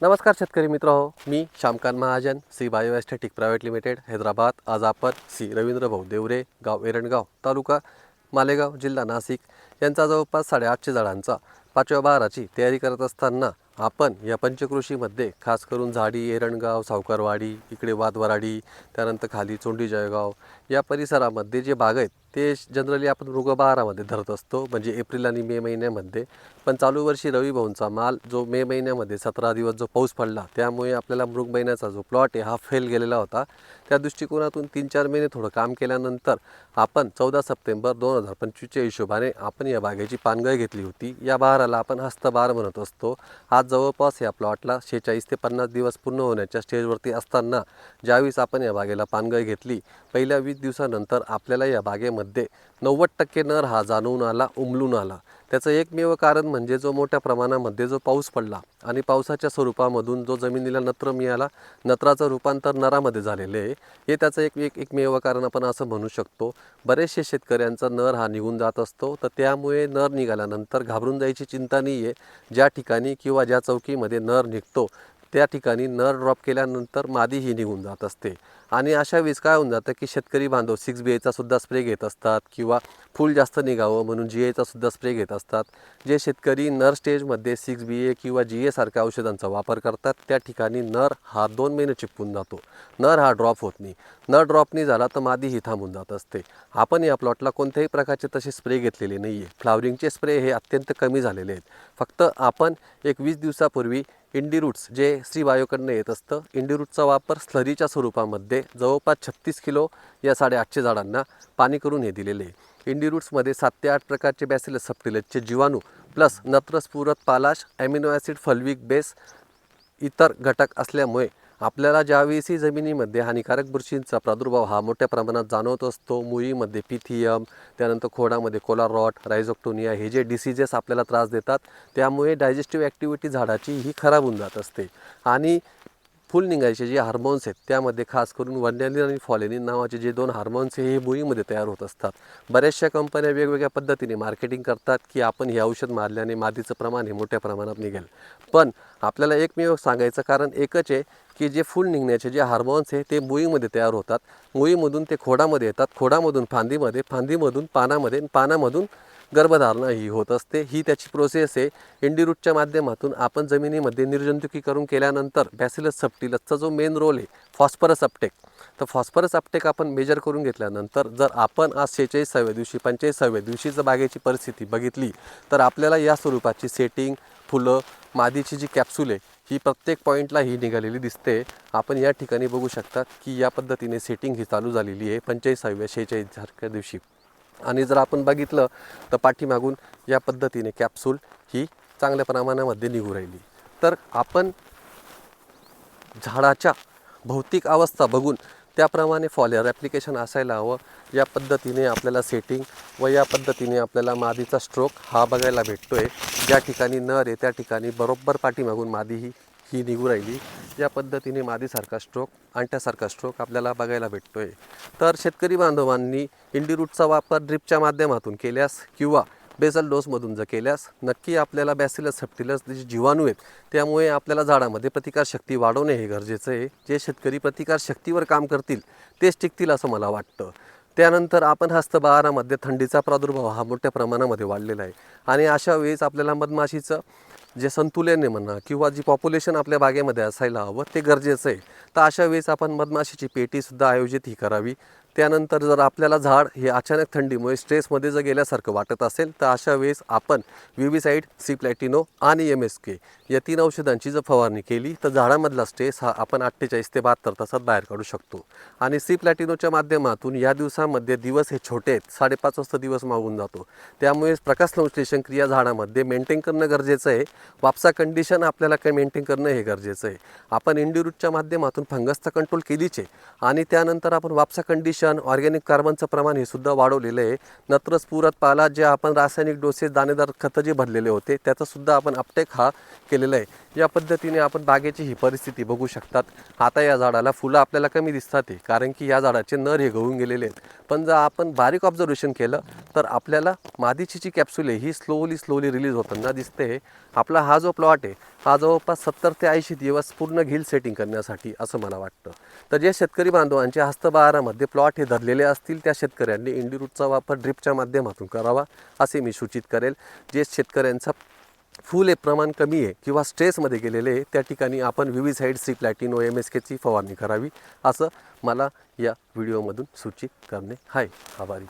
नमस्कार शेतकरी मित्र हो मी Shyamkant Mahajan C bio aesthetic private limited Hyderabad. आज आपण सी रवींद्र भाऊ देवरे गाव एरणगाव तालुका मालेगाव जिल्हा नाशिक यांचा जवळपास साडेआठशे झाडांचा पाचव्या बहाराची तयारी करत असताना आपण या पंचकृषीमध्ये खास करून झाडी एरणगाव सावकारवाडी इकडे वादवराडी त्यानंतर खाली चोंडी जळगाव या परिसरामध्ये जे बाग आहेत ते जनरली आपण मृगबहारामध्ये धरत असतो म्हणजे एप्रिल आणि मे महिन्यामध्ये. पण चालू वर्षी रवी भाऊंचा माल जो मे महिन्यामध्ये सतरा दिवस जो पाऊस पडला त्यामुळे आपल्याला मृग महिन्याचा जो प्लॉट आहे हा फेल गेलेला होता. त्या दृष्टिकोनातून तीन चार महिने थोडं काम केल्यानंतर आपण चौदा सप्टेंबर दोन हजार पंचवीसच्या हिशोबाने आपण या बागेची पानगळ घेतली होती. या बहाराला आपण हस्तबहार म्हणत असतो. आज जवळपास या प्लॉटला शेहेचाळीस ते पन्नास दिवस पूर्ण होण्याच्या स्टेजवरती असताना ज्यावेळेस आपण या बागेला पानगळ घेतली पहिल्या वीस दिवसानंतर आपल्याला या बागेमध्ये नव्वद टक्के नर हा जाणवून आला उमलून आला. त्याचं एकमेव कारण म्हणजे जो मोठ्या प्रमाणामध्ये जो पाऊस पडला आणि पावसाच्या स्वरूपामधून जो जमिनीला नत्र मिळाला नत्राचं रूपांतर नरामध्ये झालेलं आहे. हे त्याचं एक एक एकमेव कारण आपण असं म्हणू शकतो. बरेचसे शेतकऱ्यांचा नर हा निघून जात असतो तर त्यामुळे नर निघाल्यानंतर घाबरून जायची चिंता नाही आहे ज्या ठिकाणी किंवा ज्या चौकीमध्ये नर निघतो त्या ठिकाणी नर ड्रॉप केल्यानंतर मादी ही निघून जात असते. आणि अशा वेळेस काय होऊन जातं की शेतकरी बांधव सिक्स बी एचा सुद्धा स्प्रे घेत असतात किंवा फूल जास्त निघावं म्हणून जी एचा सुद्धा स्प्रे घेत असतात. जे शेतकरी नर स्टेजमध्ये सिक्स बी ए किंवा जी ए सारख्या औषधांचा वापर करतात त्या ठिकाणी नर हा दोन महिने चिपकून जातो. नर हा ड्रॉप होत नाही. नर ड्रॉप नाही झाला तर मादी ही थांबून जात असते. आपण या प्लॉटला कोणत्याही प्रकारचे तसे स्प्रे घेतलेले नाही आहे फ्लावरिंगचे स्प्रे हे अत्यंत कमी झालेले आहेत. फक्त आपण एक वीस दिवसापूर्वी इंडी रूट्स जे श्री बायोकडनं येत असतं इंडी रूटचा वापर स्लरीच्या स्वरूपामध्ये जवळपास छत्तीस किलो या साडेआठशे झाडांना पाणी करून हे दिलेले आहे. इंडी रूट्समध्ये सात ते आठ प्रकारचे बॅसिलस सप्टिलचे जीवाणू प्लस नत्रस्फुरत पालाश ॲमिनो ॲसिड फल्विक बेस इतर घटक असल्यामुळे आपल्याला ज्यावेळेसही जमिनीमध्ये हानिकारक बुरशींचा प्रादुर्भाव हा मोठ्या प्रमाणात जाणवत असतो मुळीमध्ये पिथियम त्यानंतर खोडामध्ये कोलारॉट रायझोक्टोनिया हे जे डिसीजेस आपल्याला त्रास देतात त्यामुळे डायजेस्टिव्ह ॲक्टिव्हिटी झाडाची ही खराब होऊन जात असते. आणि फुल निघायचे जे हार्मोन्स आहेत त्यामध्ये खास करून वन्यालिन आणि फॉलेनिन नावाचे जे दोन हार्मोन्स आहे हे मुळीमध्ये तयार होत असतात. बऱ्याचशा कंपन्या वेगवेगळ्या पद्धतीने मार्केटिंग करतात की आपण हे औषध मारल्याने मादीचं प्रमाण हे मोठ्या प्रमाणात निघेल. पण आपल्याला एकमेव सांगायचं कारण एकच आहे की जे फुल निघण्याचे जे हार्मोन्स आहे ते मुळीमध्ये तयार होतात. मुळीमधून ते खोडामध्ये येतात. खोडामधून फांदीमध्ये फांदीमधून पानामध्ये पानामधून गर्भधारणा ही होत असते. ही त्याची प्रोसेस आहे. इंडिरूटच्या माध्यमातून आपण जमिनीमध्ये निर्जंतुकीकरण केल्यानंतर बॅसिलस सप्टिलसचा जो मेन रोल आहे फॉस्फरस अपटेक तर फॉस्फरस अपटेक आपण मेजर करून घेतल्यानंतर जर आपण आज शेहेचाळीसाव्या दिवशी पंचेचाळीसाव्या दिवशी जर बागेची परिस्थिती बघितली तर आपल्याला या स्वरूपाची सेटिंग फुलं मादीची जी कॅप्सूल आहे ही प्रत्येक पॉईंटला ही निघालेली दिसते. आपण या ठिकाणी बघू शकतात की या पद्धतीने सेटिंग ही चालू झालेली आहे पंचेचाळीसाव्या शेहेचाळीस सारख्या दिवशी. आणि जर आपण बघितलं तर पाठीमागून या पद्धतीने कॅप्सूल ही चांगल्या प्रमाणामध्ये निघू राहिली. तर आपण झाडाच्या भौतिक अवस्था बघून त्याप्रमाणे फॉलियर ॲप्लिकेशन असायला हवं. या पद्धतीने आपल्याला सेटिंग व या पद्धतीने आपल्याला मादीचा स्ट्रोक हा बघायला भेटतो आहे ज्या ठिकाणी नर आहे त्या ठिकाणी बरोबर पाठीमागून मादी ही ही निघू राहिली. या पद्धतीने मादीसारखा स्ट्रोक अंट्यासारखा स्ट्रोक आपल्याला बघायला भेटतो आहे तर शेतकरी बांधवांनी इंडिरूटचा वापर ड्रिपच्या माध्यमातून केल्यास किंवा बेसल डोसमधून जर केल्यास नक्की आपल्याला बॅसिलस सेप्टिलस जे जीवाणू आहेत त्यामुळे आपल्याला झाडामध्ये प्रतिकारशक्ती वाढवणे हे गरजेचं आहे. जे शेतकरी प्रतिकारशक्तीवर काम करतील तेच टिकतील असं मला वाटतं. त्यानंतर आपण हस्तबहारामध्ये थंडीचा प्रादुर्भाव हा मोठ्या प्रमाणामध्ये वाढलेला आहे. आणि अशा वेळेस आपल्याला मधमाशीचं जे संतुलन आहे म्हणा किंवा जी पॉप्युलेशन आपल्या बागेमध्ये असायला हवं ते गरजेचं आहे. तर अशा वेळेस आपण मधमाशीची पेटीसुद्धा आयोजित ही करावी. त्यानंतर जर आपल्याला झाड हे अचानक थंडीमुळे स्ट्रेसमध्ये जर गेल्यासारखं वाटत असेल तर अशा वेळेस आपण विविसाईड सी प्लॅटिनो आणि एम एस के या तीन औषधांची जर फवारणी केली तर झाडामधला स्ट्रेस हा आपण अठ्ठेचाळीस ते बहात्तर तासात बाहेर काढू शकतो. आणि सी प्लॅटिनोच्या माध्यमातून या दिवसामध्ये दिवस हे छोटे आहेत साडेपाच वाजता दिवस मागून जातो. त्यामुळे प्रकाश संश्लेषण क्रिया झाडामध्ये मेंटेन करणं गरजेचं आहे. वापसा कंडिशन आपल्याला काय मेंटेन करणं हे गरजेचं आहे. आपण इंडिरूटच्या माध्यमातून फंगसचा कंट्रोल केलीच आहे. आणि त्यानंतर आपण वापसा कंडिशन ऑर्गॅनिक कार्बनचं प्रमाण हे सुद्धा वाढवलेलं आहे. नत्रस्फुरत पाला जे आपण रासायनिक डोसेस दाणेदार खतं जे भरलेले होते त्याचासुद्धा आपण अपटेक हा केलेला आहे. या पद्धतीने आपण बागेची ही परिस्थिती बघू शकतात. आता या झाडाला फुलं आपल्याला कमी दिसतात आहे कारण की या झाडाचे नर हे गळून गेलेले आहेत. पण जर आपण बारीक ऑब्झर्वेशन केलं तर आपल्याला मादीची जी कॅप्सुले आहे ही स्लोली स्लोली रिलीज होताना दिसते आपला हा जो प्लॉट आहे हा जवळपास सत्तर ते ऐंशी दिवस पूर्ण घील सेटिंग करण्यासाठी असं मला वाटतं. तर जे शेतकरी बांधवांचे हस्तबहारामध्ये प्लॉट हे धरलेले असतील त्या शेतकऱ्यांनी इंडिरूटचा वापर ड्रिपच्या माध्यमातून करावा असे मी सूचित करेल. जे शेतकऱ्यांचा फुल हे प्रमाण कमी आहे किंवा स्ट्रेसमध्ये गेलेले आहे त्या ठिकाणी आपण विविध side C Platino M S केची फवारणी करावी असं मला या व्हिडिओमधून सूचित करणे आहे आभारी.